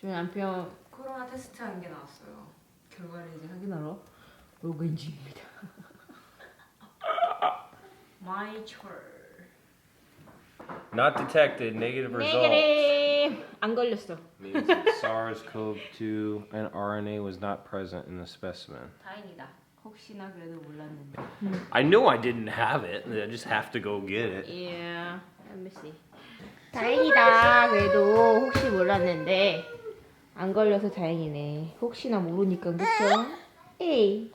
저희 남편 코로나 테스트 한 게 나왔어요. 결과를 이제 확인하러 로그인 중입니다. My choice. Not detected. Negative results. 네게레 안 걸렸어. Means that SARS-CoV-2 and RNA was not present in the specimen. 다행이다. 혹시나 그래도 몰랐는데. I know I didn't have it. I just have to go get it. Yeah, let me see. 다행이다. 그래도 혹시 몰랐는데 안 걸려서 다행이네. 혹시나 모르니까 그렇죠? 에이.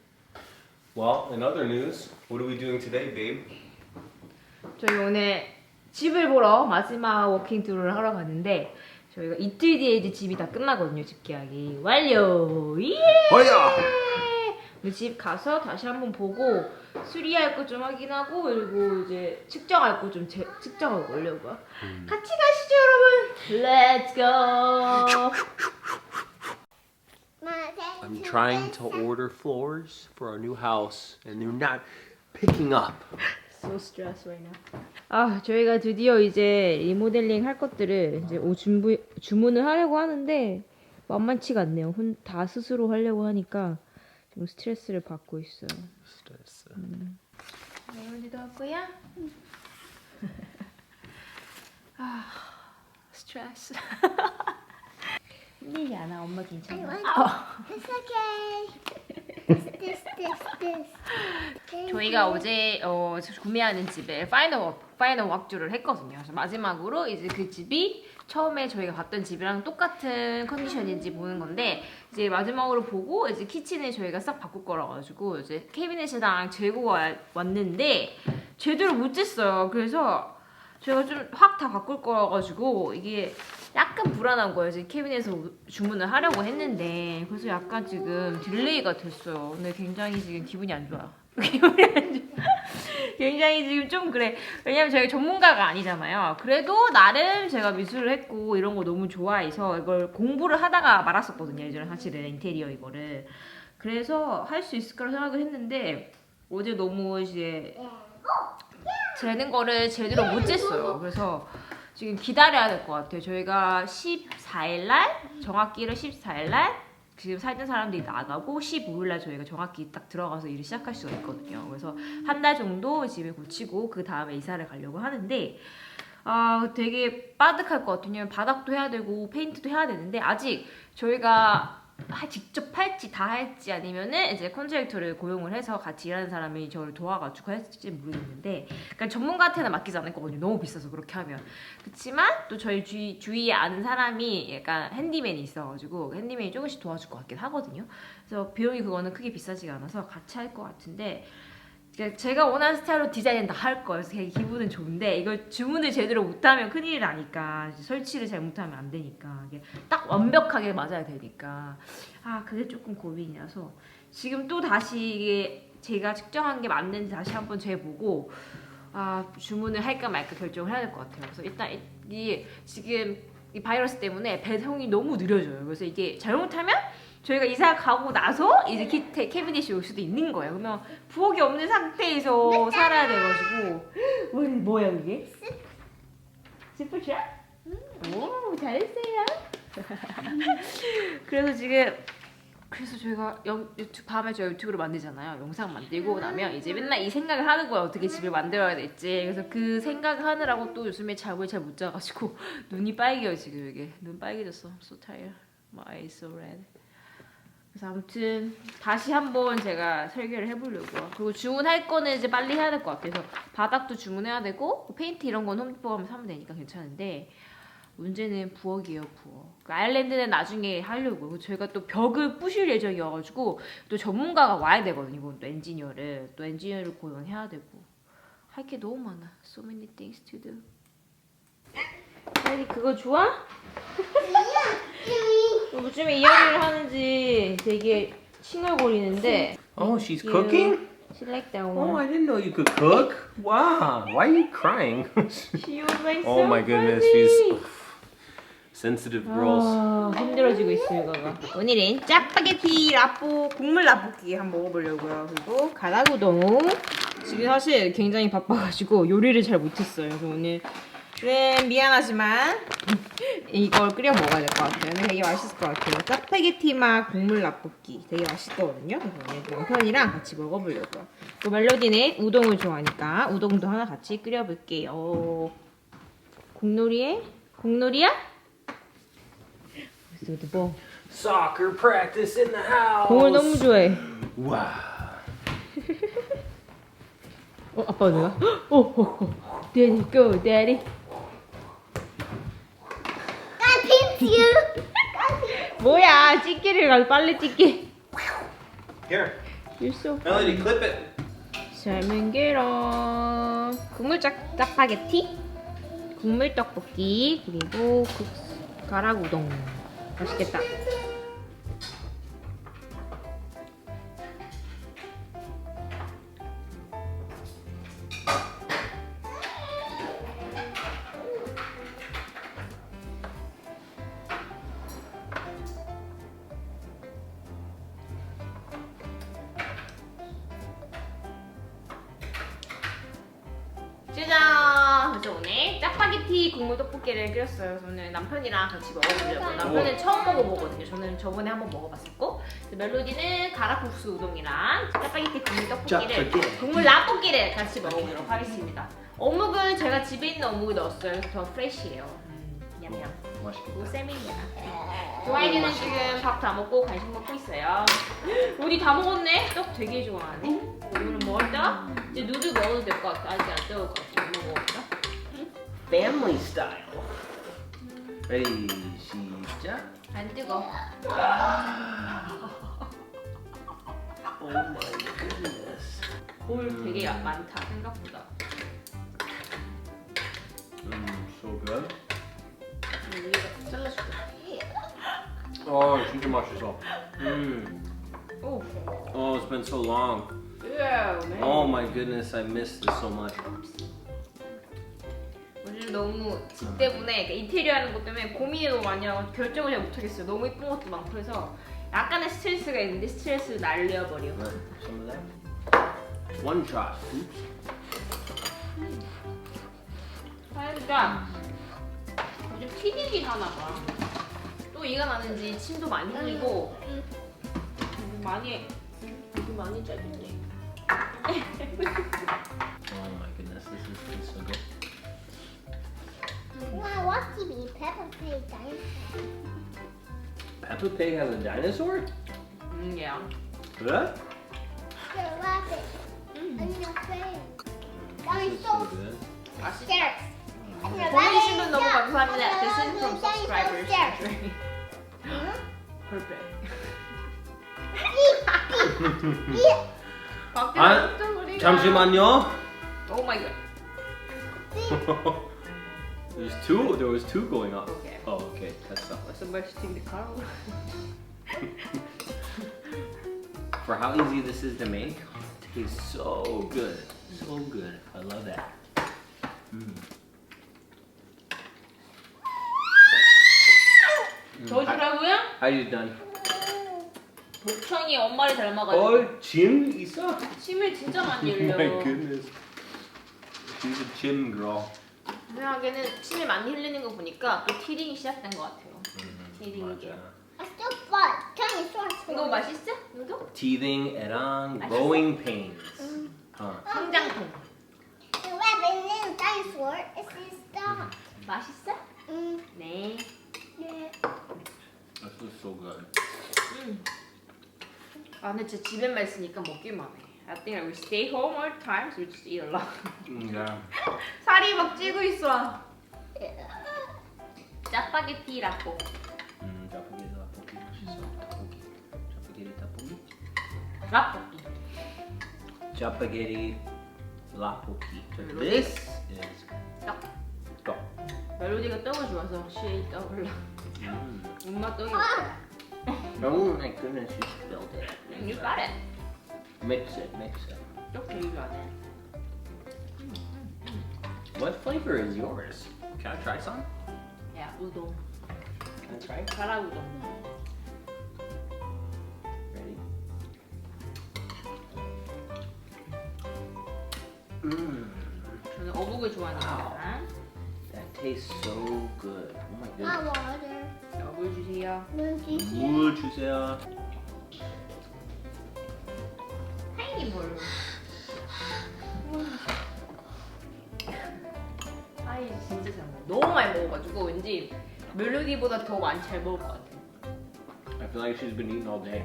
Well, in other news, what are we doing today, babe? 저희 오늘 집을 보러 마지막 워킹 투어를 하러 갔는데 저희가 이틀 뒤에 이제 집이 다 끝나거든요. 집 계약이 완료. 예! 근데 집 가서 다시 한번 보고 수리할 거 좀 확인하고 그리고 이제 측정할 거 좀 측정하고 오려고요. 같이 가시죠, 여러분. Let's go. I'm trying to order floors for our new house, and they're not picking up. So stressed right now. 아, 저희가 드디어 이제 리모델링 할 것들을 이제 오 준비 주문을 하려고 하는데 만만치가 않네요. 혼, 다 스스로 하려고 하니까 좀 스트레스를 받고 있어요. 오늘도 할 거야? 아, 스트레스. 힘들지 않아? 엄마 괜찮아? It's okay. This, this, this, this. 저희가 어제 어, 구매하는 집에 파이널 워- 파이널 왁주를 했거든요. 그래서 마지막으로 이제 그 집이 처음에 저희가 봤던 집이랑 똑같은 컨디션인지 보는 건데 이제 마지막으로 보고 이제 키친을 저희가 싹 바꿀 거라 가지고 이제 캐비넷이랑 재고 와- 왔는데 제대로 못 쟀어요. 그래서 저희가 좀 확 다 바꿀 거라 가지고 이게 약간 불안한 거예요. 지금 캐비넷에서 주문을 하려고 했는데 그래서 약간 지금 딜레이가 됐어요. 근데 굉장히 지금 기분이 안 좋아요. 기분이 안 좋아. 굉장히 지금 좀 그래. 왜냐면 저희 전문가가 아니잖아요. 그래도 나름 제가 미술을 했고 이런 거 너무 좋아해서 이걸 공부를 하다가 말았었거든요. 예전에 사실은 인테리어 이거를. 그래서 할 수 있을 거라 생각을 했는데 어제 너무 이제 재는 거를 제대로 못 쟀어요. 그래서 지금 기다려야 될 것 같아요. 저희가 14일 날 정확히를 14일 날 지금 살던 사람들이 나가고 15일 날 저희가 정확히 딱 들어가서 일을 시작할 수가 있거든요. 그래서 한 달 정도 집에 고치고 그 다음에 이사를 가려고 하는데 아 되게 빠득할 것 같아요. 바닥도 해야 되고 페인트도 해야 되는데 아직 저희가 하- 직접 할지 다 할지 아니면은 이제 컨트랙터를 고용을 해서 같이 일하는 사람이 저를 도와가지고 할지 모르겠는데 그러니까 전문가한테는 맡기지 않을 거거든요. 너무 비싸서 그렇게 하면. 그렇지만 또 저희 주위, 주위에 아는 사람이 약간 핸디맨이 있어가지고 핸디맨이 조금씩 도와줄 것 같긴 하거든요. 그래서 비용이 그거는 크게 비싸지가 않아서 같이 할 것 같은데 제가 원하는 스타일로 디자인은 다 할 거예요. 그래서 기분은 좋은데 이걸 주문을 제대로 못하면 큰일이 나니까 설치를 잘 못하면 안 되니까 이게 딱 완벽하게 맞아야 되니까 아 그게 조금 고민이라서 지금 또 다시 이게 제가 측정한 게 맞는지 다시 한번 재보고 아 주문을 할까 말까 결정을 해야 될 것 같아요. 그래서 일단 이- 이 지금 이 바이러스 때문에 배송이 너무 느려져요. 그래서 이게 잘못하면 저희가 이사 가고 나서 이제 키테 캐비닛이 올 수도 있는 거예요. 그러면 부엌이 없는 상태에서 살아야 돼가지고 뭐, 뭐야 이게? 스프트라? 오 잘했어요. 그래서 지금 그래서 저희가 영, 유튜브 밤에 저 유튜브를 만들잖아요. 영상 만들고 나면 이제 맨날 이 생각을 하는 거예요. 어떻게 집을 만들어야 될지. 그래서 그 생각을 하느라고 또 요즘에 잠을 잘 못 자가지고 눈이 빨개요 지금 이게 눈 빨개졌어. So tired. My eyes so red. 그래서 아무튼 다시 한번 제가 설계를 해보려고요. 그리고 주문할 거는 이제 빨리 해야 될 것 같아요. 그래서 바닥도 주문해야 되고 페인트 이런 건 홈디포 가면 사면 되니까 괜찮은데 문제는 부엌이에요, 부엌. 그 아일랜드는 나중에 하려고. 저희가 또 벽을 부실 예정이어가지고 또 전문가가 와야 되거든요. 이건 또 엔지니어를 또 엔지니어를 고용해야 되고 할 게 너무 많아. So many things to do. 빨리 그거 좋아? 요즘에 이야기를 하는지 되게 칭얼거리는데 Oh, she's you. cooking? She like that Oh, one. I didn't know you could cook. Wow. Why are you crying? She was like oh so my goodness, funny. she's sensitive girls. 아, 힘들어지고 있어요, 이거가. 오늘은 짜파게티 라뽀 국물 라볶이 한번 먹어보려고요. 그리고 가라구동. 지금 사실 굉장히 바빠가지고 요리를 잘 못했어요. 그래서 오늘 네, 미안하지만 이걸 끓여 먹어야 될 것 같아요. 되게 맛있을 것 같아요. 짜파게티 맛 국물 라볶이 되게 맛있거든요. 그래서 오늘 남편이랑 같이 먹어보려고요. 또 멜로디는 우동을 좋아하니까 우동도 하나 같이 끓여볼게요. 국놀이에 국놀이야? 그래서 뭐 Soccer practice in the house. 공을 너무 좋아해. Wow. 어, 아빠 어디가? 오, 오, 오. Daddy, go, daddy. 뭐야, 찍기를 가서 빨리 찍기. Here, You're so Melody, clip it. 삶은 계란 국물 짜, 짜파게티 국물 떡볶이 그리고 국 가락 우동. 맛있겠다 짜잔! 그래서 오늘 짜파게티 국물 떡볶이를 끓였어요. 오늘 남편이랑 같이 먹어보려고. 남편은 처음 먹어보거든요. 저는 저번에 한번 먹어봤었고. 그래서 멜로디는 가락국수 우동이랑 짜파게티 국물 떡볶이를 짜파게티. 국물 라볶이를 같이 먹어보도록 하겠습니다. 어묵은 제가 집에 있는 어묵을 넣었어요. 그래서 더 프레시해요. 음, 냠냠. 그리고 쌤입니다. 조아이는 지금 밥 다 먹고 간식 먹고 있어요. 우리 다 먹었네? 떡 되게 좋아하네. 오늘은 뭐 할까? 이제 누들 먹어도 될 것 같아. 아직 안 뜨거울 것 같아. 뭐 먹을까? Family style. Ready, 시작. 안 뜨거. Oh my goodness. 볼 되게 많다 생각보다. Mm, so good. Oh, 진짜 맛있어. Mm. 오. Oh, it's been so long. 으아, Oh my goodness, I missed this so much. 요즘 너무 집 때문에 그러니까 인테리어 하는 것 때문에 고민이 너무 많이 하고 결정을 잘 못하겠어요. 너무 예쁜 것도 많고 그래서 약간의 스트레스가 있는데 스트레스를 날려버려. Want some of that? One shot. Oops. 사연자 요즘 피디기 하나 봐. 또 이가 나는지 침도 많이 흘리고 많이 요즘 많이 짧은데. Oh my goodness, this is, this is so good. Wow, what TV? Peppa Pig dinosaur. Peppa Pig has a dinosaur? 음, 야. What? You're laughing. In your face. This is so Dinosaur good. 맛있. stairs. And 보내주신 분 laughing. 너무 Yeah. 감사합니다. And This is from subscribers. downstairs. Perfect. Eat, eat. 밖에 아, 나왔죠, 우리가. 잠시만요. 오 마이 갓. There's two. There was two going up. Okay. Oh, okay. That's not What's the best thing to call? for how easy this is to make. It tastes so good, so good. I love that. Mm. 저주라고요? How you done? 목청이 엄마를 닮아가지고 Oh, Jim Isa. 침을 진짜 많이 Oh 흘려. my goodness. She's a Jim girl. 생각에는 침을 많이 흘리는 거 보니까 또 티링이 시작된 것 같아요. 티링 이게. 맞아. I still fun. Dinosaur 이거 맛있어? 이거? Teething, erang, growing pains. Huh. 성장통. The rabbit and dinosaur is his dog. 맛있어? Mm. 네. Yeah. This is so good. 음. 아 근데 진짜 집에만 있으니까 먹기만 해. I think I will stay home all time, so we just eat a lot. Mm, Yeah. 살이 막 찌고 있어. 짜파게티 라볶. Mm, Japanese tteokbokki. 맛있어. Tteokbokki. Japanese tteokbokki. 라볶이. Japaghetti lapoki. This is. 멜로디가 떡을 좋아서 시에 떡을. Mm. 엄마 떡이 없어. Oh my goodness, you spilled it. You got it. Mix it, mix it. 떡 되게 좋아해. What flavor is yours? Can I try some? 야 우동. Can I try? 가라 우동. Ready? Mm. 저는 어묵을 좋아하니까. Tastes so good. Oh my goodness. water. 자, 물 주세요. Moon juice. 물 주세요. 하이니 물. 하이 진짜 잘 먹어. 너무 많이 먹어가지고 왠지 멜로디보다 더 많이 잘 먹을 것 같아. I feel like she's been eating all day.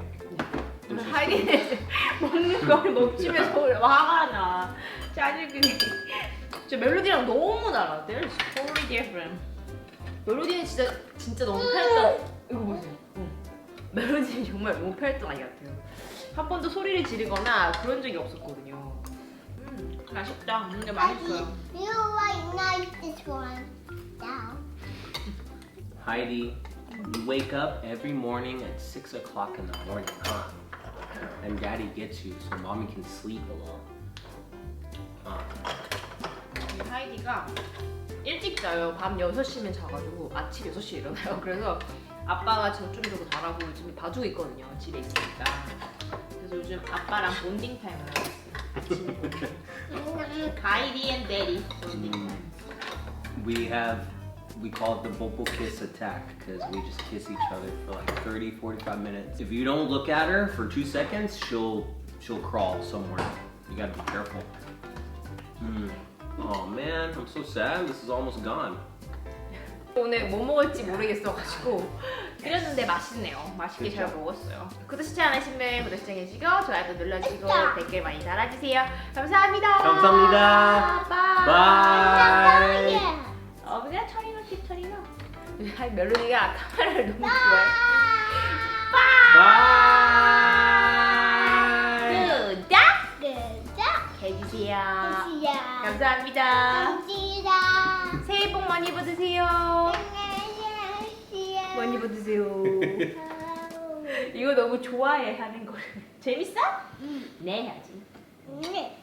This is 하이니 먹는 걸 멈추면서 화가 나. 짜증이. 저 멜로디랑 너무 달라. They're different. 멜로디는 진짜 진짜 너무 편했던. 이거 보세요. 응. 멜로디는 정말 너무 편했던 아이 같아요. 한 번도 소리를 지르거나 그런 적이 없었거든요. 음, 맛있다. 근데 맛있어요. you like nice this one. Down. Heidi, you wake up every morning at 6 o'clock in the morning, huh? And daddy gets you so mommy can sleep a little. Huh. 이 하이디가 일찍 자요. 밤 6시면 자가지고 아침 6시에 일어나요. 그래서 아빠가 저좀더 자라고 요즘 봐주고 있거든요. 집에 있으니까. 그래서 요즘 아빠랑 본딩 타임을 하고 있어요. 아침 하이디 앤 데리 본딩 타임. We have, we call it the Bobo kiss attack because we just kiss each other for like 30, 45 minutes. If you don't look at her for two seconds, she'll she'll crawl somewhere. You gotta be careful. Hmm. Oh man, I'm so sad. This is almost gone. 오늘 뭐 먹을지 모르겠어가지고 끓였는데 맛있네요. 맛있게 잘 그쵸. 먹었어요. 구독 시청 안 하신 분 구독 시청해주시고 좋아요도 눌러주시고 진짜. 댓글 많이 달아주세요. 감사합니다. 감사합니다. 바이. 어, 그냥 철이나. 아이 멜로디가 카메라를 너무 좋아해. 많이. 안녕하세요. 많이 받으세요. 이거 너무 좋아해 하는 거를. 재밌어? 네 해야지. 네.